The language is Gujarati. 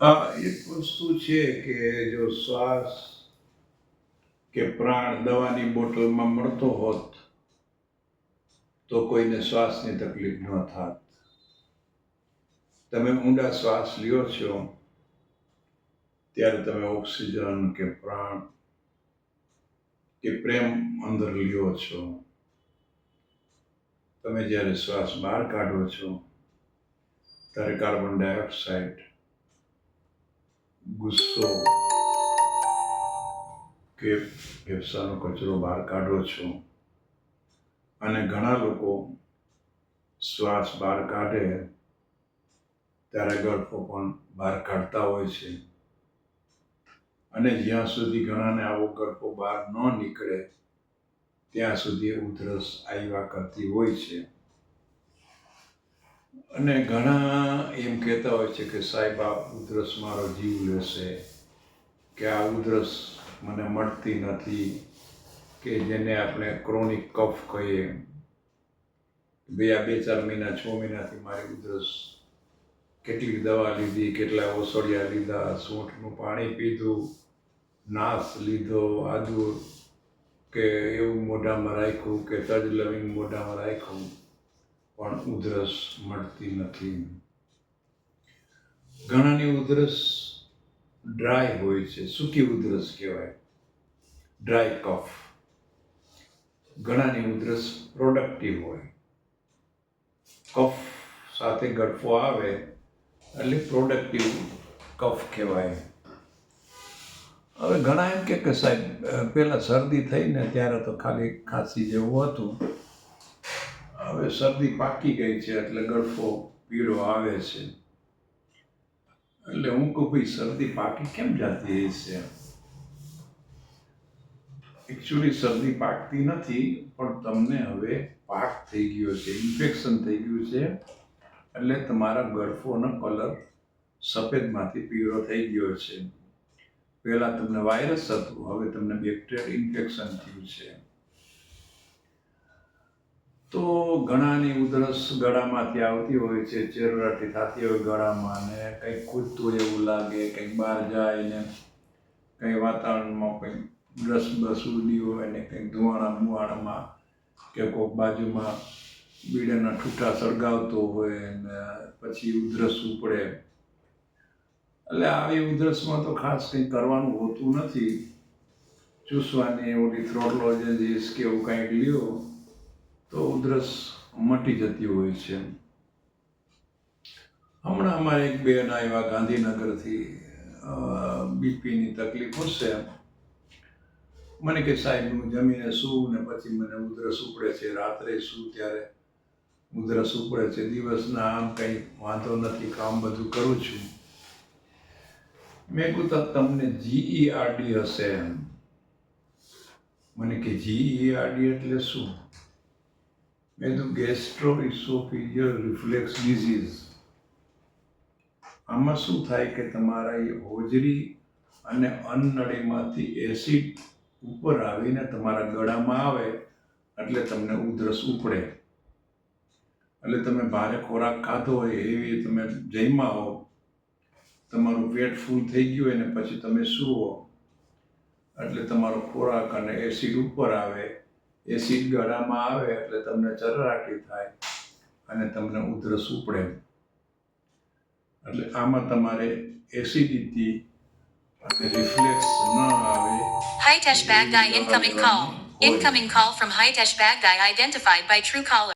આ એક વસ્તુ છે કે જો શ્વાસ કે પ્રાણ દવાની બોટલમાં મળતો હોત, તો કોઈને શ્વાસની તકલીફ ન થાત. તમે ઊંડા શ્વાસ લ્યો છો, ત્યારે તમે ઓક્સિજન કે પ્રાણ કે પ્રેમ અંદર લ્યો છો. તમે જ્યારે શ્વાસ બહાર કાઢો છો, ત્યારે કાર્બન ડાયોક્સાઇડ ગુસ્સો કે ફેફસાનો કચરો બહાર કાઢો છો? અને ઘણા લોકો શ્વાસ બહાર કાઢે, ત્યારે ગળફો પણ બહાર કાઢતા હોય છે. અને જ્યાં સુધી ઘણાને આવો ગળફો બહાર ન નીકળે, ત્યાં સુધી ઉધરસ આવ્યા કરતી હોય છે. અને ઘણા એમ કહેતા હોય છે કે સાહેબ, આ ઉધરસ મારો જીવ લેશે કે આ ઉધરસ મને મળતી નથી કે જેને આપણે ક્રોનિક કફ કહીએ બે આ બે ચાર મહિના, છ મહિનાથી મારી ઉધરસ કેટલી દવા લીધી, કેટલા ઓસડિયા લીધા સૂંઠનું પાણી પીધું, નાસ લીધો, આદુ કે એવું મોઢામાં રાખ્યું કે તજ લવિંગ મોઢામાં રાખ્યું. પણ ઉધરસ મળતી નથી. ઘણાની ઉધરસ ડ્રાય હોય છે. સૂકી ઉધરસ કહેવાય? ડ્રાય કફ ઘણાની ઉધરસ પ્રોડક્ટિવ હોય. કફ સાથે ગળફો આવે એટલે પ્રોડક્ટિવ કફ કહેવાય. હવે ઘણા એમ કે સાહેબ પહેલાં શરદી થઈ ને ત્યારે તો ખાલી ખાંસી જેવું હતું. હવે શરદી પાકી ગઈ છે એટલે ગળફો પીળો આવે છે. એટલે હું કહું ભાઈ શરદી પાકી કેમ જતી હશે એકચ્યુઅલી શરદી પાકતી નથી, પણ તમને હવે પાક થઈ ગયો છે, ઇન્ફેક્શન થઈ ગયું છે. એટલે તમારા ગળફોનો કલર સફેદમાંથી પીળો થઈ ગયો છે. પહેલાં તમને વાયરસ હતું, હવે તમને બેક્ટેરિયલ ઇન્ફેક્શન થયું છે. તો ઘણાની ઉધરસ ગળામાંથી આવતી હોય છે ચેરરાટી થતી હોય ગળામાં ને કંઈક ખૂજતું એવું લાગે, કંઈક બહાર જાય ને કંઈ વાતાવરણમાં કંઈક રસ બસ ઉડી હોય ને કંઈક ધુવાણા મુવાણામાં કે કોઈક બાજુમાં બીડાના ઠૂઠા સળગાવતો હોય ને પછી ઉધરસ ઉપડે. એટલે આવી ઉધરસમાં તો ખાસ કંઈ કરવાનું હોતું નથી. ચૂસવાની ઓલી થ્રોટલોજિસ કે એવું કંઈક લ્યો. તો ઉધરસ મટી જતી હોય છે. હમણાં અમારે એક બેન આવ્યા ગાંધીનગરથી બીપીની તકલીફ હશે. મને કે સાહેબ, હું જમીને સૂવું ને પછી મને ઉધરસ ઉપડે છે. રાત્રે સૂવું ત્યારે ઉધરસ ઉપડે છે. દિવસના આમ કંઈ વાંધો નથી, કામ બધું કરું છું. મેં કીધું, તમને જીઈઆરડી હશે. એમ મને કે જીઈઆરડી એટલે શું? મેં કીધું ગેસ્ટ્રો ઇસોફિજિયલ રિફ્લેક્સ ડિઝીઝ આમાં શું થાય કે તમારા એ હોજરી અને અન્નળીમાંથી એસિડ ઉપર આવીને તમારા ગળામાં આવે, એટલે તમને ઉધરસ ઉપડે. એટલે તમે ભારે ખોરાક ખાધો હોય એવી તમે જમ્યા હો, તમારું પેટ ફૂલ થઈ ગયું હોય ને પછી તમે સૂવો, એટલે તમારો ખોરાક અને એસિડ ઉપર આવે એસિડ ગળામાં આવે એટલે તમને ચરરાટી થાય અને તમને ઉધરસ ઉપડે એટલે આમાં તમારે એસિડિટી અને રિફ્લેક્સ ન આવે Hitesh Bagdai incoming call. Incoming call from Hitesh Bagdai identified by Truecaller.